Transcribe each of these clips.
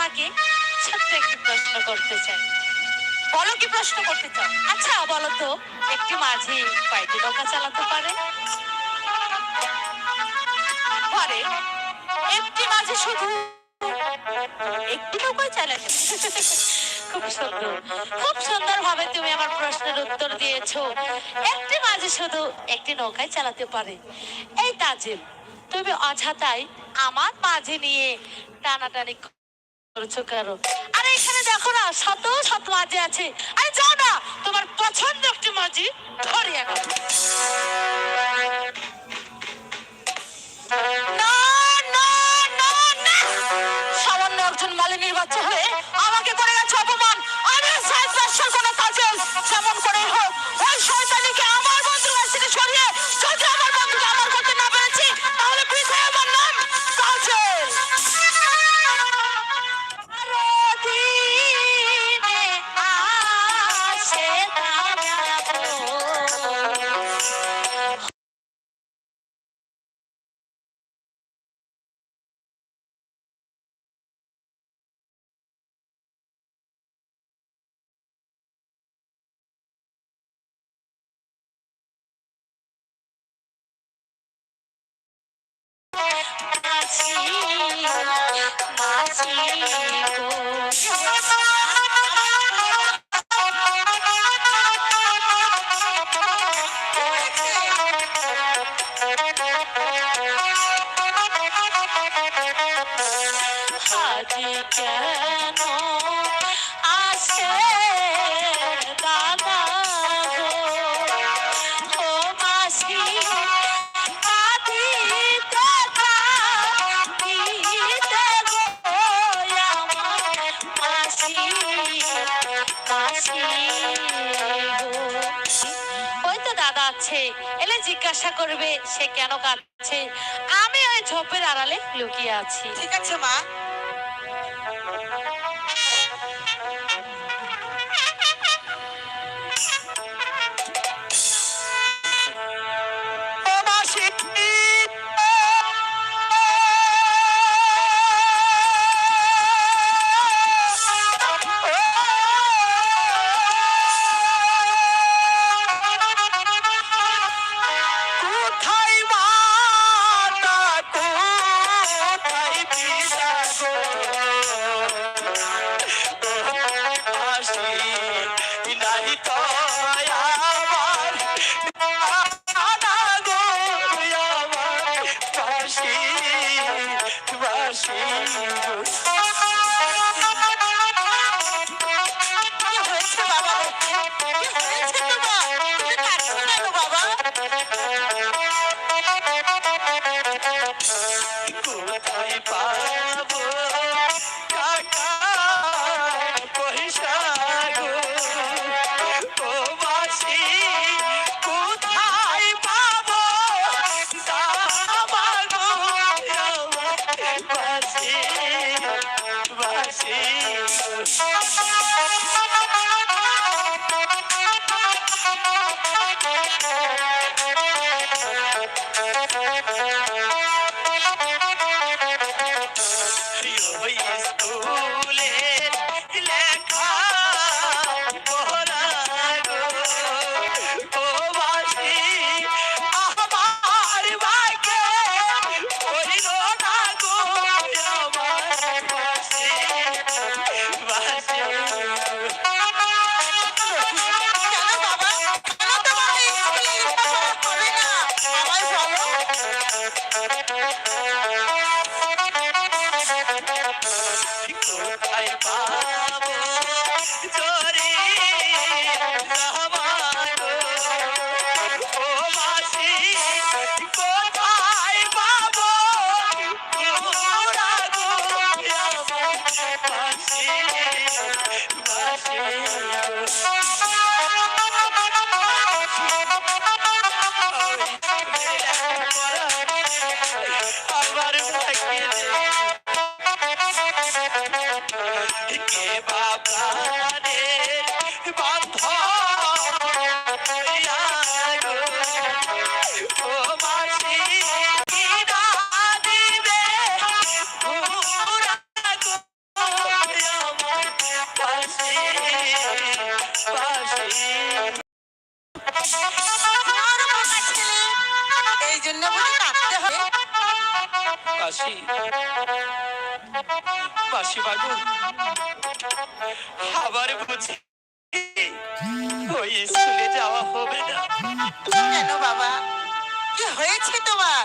তোমাকে ছোট্ট একটি প্রশ্ন করতে চাই। বলো কি প্রশ্ন করতে চাও? আচ্ছা বলো তো। একটি মাঝি কয়টি চালাতে পারে। পারে একটি মাঝি শুধু একটি চালাতে খুব সুন্দর। খুব সুন্দর ভাবে তুমি আমার প্রশ্নের উত্তর দিয়েছ। একটি মাঝি শুধু একটি নৌকায় চালাতে পারে। এই তাজিল তুমি অযথাই আমার মাঝি নিয়ে টানাটানি আরে এখানে দেখো না, শত শত মাঝি আছে। আরে যাও না, তোমার পছন্দ একটি মাঝি ধরে সামান্য একজন মালিনীর বাচ্চা হয়ে আমাকে করে গেছে অপমান। আমি সাহেব কোনো কাজে। যেমন করে হোক, ওই শয়তানিকে আমার বন্ধুর কাছ থেকে সরিয়ে যদি আমার কেন কাঁদছে? আমি ওই ঝোপের আড়ালে লুকিয়ে আছি। ঠিক আছে মা। আবার বুঝি ওই স্কুলে যাওয়া হবে না। কেন বাবা? কি হয়েছে তোমার?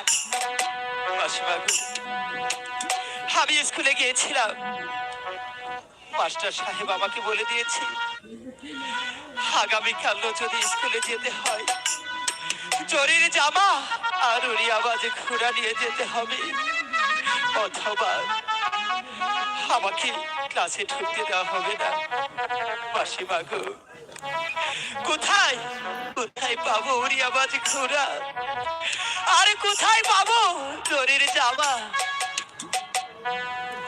মাসি বাবু আমি স্কুলে গিয়েছিলাম। মাস্টার সাহেব আমাকে বলে দিয়েছে আগামীকাল যদি স্কুলে যেতে হয় জরির জামা আর উড়ি আওয়াজে ঘোড়া নিয়ে যেতে হবে। অথবা আমাকে ক্লাসে ঢুকতে দেওয়া হবে না। মাসি বাবু কোথায়? কোথায় পাবো উড়ি আওয়াজ ঘোড়া? আরে কোথায় পাবো? জরির জামা।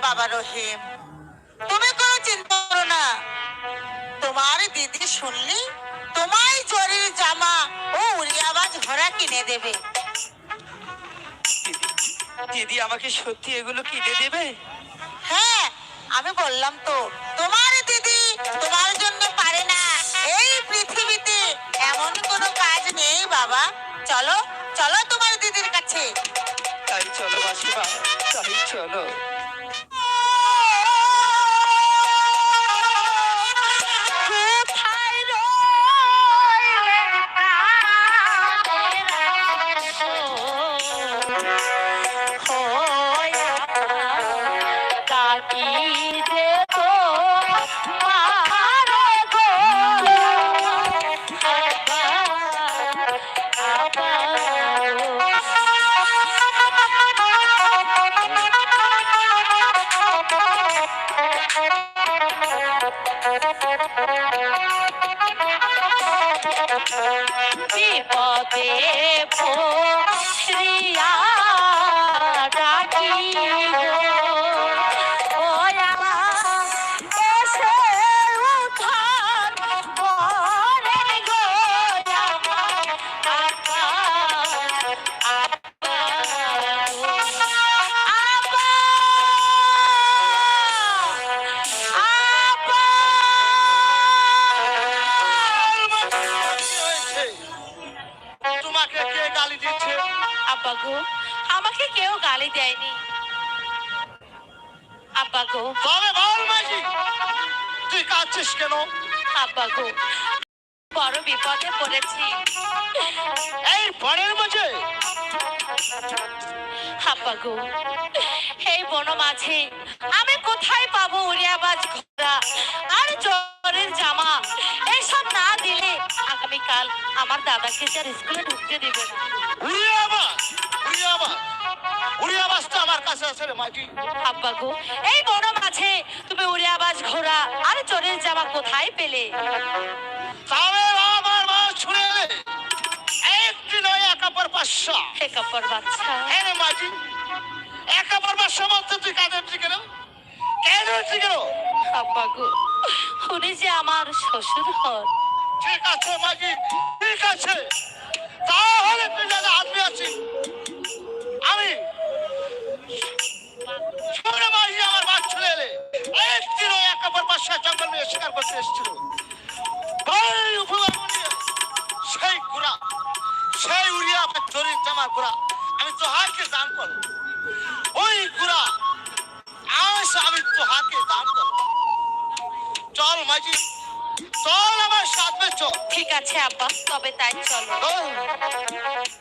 বাবা রহিম তুমি কোনো চিন্তা করো না। তোমার দিদি শুনলি তোমায় জরির জামা ও উড়িয়াবাজ ঘোড়া কিনে দেবে। দিদি দিদি আমাকে সত্যি এগুলো কিনে দেবে? হ্যাঁ আমি বললাম তো, তোমার দিদি তোমার জন্য পারে না। এই পৃথিবীতে এমন কোনো কাজ নেই বাবা। চলো চলো তোমার দিদির কাছে। চলো চলো। গালি দেয়নি। আব্বা গো। তবে বল মাঝি তুই কাঁদছিস কেন? আব্বা গো বড় বিপদে পড়েছি। এই পরের মাঝে আব্বা গো এই বন মাঝে আমি কোথায় পাবো উড়িয়াবাজ ঘোড়া? আর জোরের জামা আগামীকাল আমার দাদাকে যে স্কুলে ঢুকতে দিবে না। উড়িয়ে আবাস উড়িয়ে আবাস উড়িয়ে আবাসটা আমার কাছে আছে রে মাঝি আব্বা গো এই বন মাঝে তুমি উড়িয়াবাজ ঘোড়া আর চোরের জামা কোথায় পেলে? তবে আমার মা ছুড়ে এলে। একটি নয় একাপর পাঁচশো হে বাচ্চা হ্যাঁ রে মাঝি একাপর পাঁচশো বলতে তুই কাঁদের দিকে কেন কেন আব্বা গো উনি যে আমার শ্বশুর হন। ঠিক আছে মাঝি ঠিক আছে। তাহলে যাতে আমি আছি আমি শুনে মাঝি আমার বাদ ছুড়ে এলে একটি নয় একাপর পাঁচশো জঙ্গল নিয়ে শিকার করতে এসেছিল। সেই ঘোড়া, সেই উড়িয়া আমার চরির জামা ঘোড়া, আমি তো হারকে দান করব ওই ঘোড়া আমি তো হারকে দান করব চল মাঝি চল আমার সাথে চল। ঠিক আছে আব্বা। তবে তাই চলো। চল।